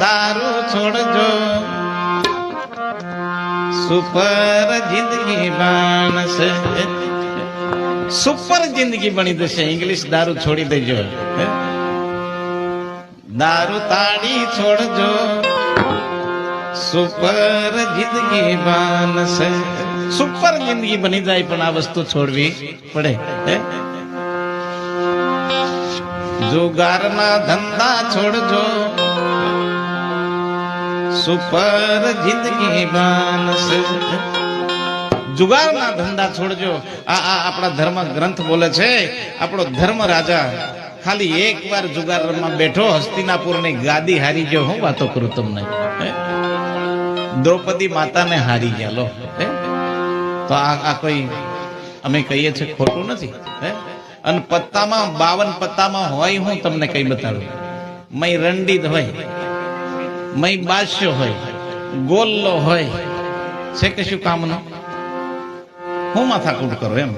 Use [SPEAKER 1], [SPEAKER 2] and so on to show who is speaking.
[SPEAKER 1] દારૂ છોડજો. સુપર જિંદગી બનશે સુપર જિંદગી બની જશે. ઇંગ્લિશ દારૂ છોડી દેજો? દારૂ તાળી છોડજો. સુપર જિંદગી બનશે સુપર જિંદગી બની જાય પણ આ વસ્તુ છોડવી પડે? જુગારના ધંધા છોડજો. સુપર જિંદગી બનશે જુગારના ધંધા છોડજો. આ આ આપણા ધર્મ ગ્રંથ બોલે છે, આપણો ધર્મ રાજા, ખાલી એક વાર રમવા બેઠો, હસ્તિનાપુરની ગાદી હારી ગયો. હું વાતો કરું તમને? દ્રૌપદી માતાને હારી ગયા, લો? તો આ આ કોઈ અમે કહીએ છીએ ખોટું નથી. હે? અને પત્તામાં બાવન પત્તામાં હોય હું તમને કઈ બતાડું. મય રંડીત હોય. મય બાદશાહ હોય ગોલ્લો હોય છે કશું કામનો હું માથાકૂટ કરું એમ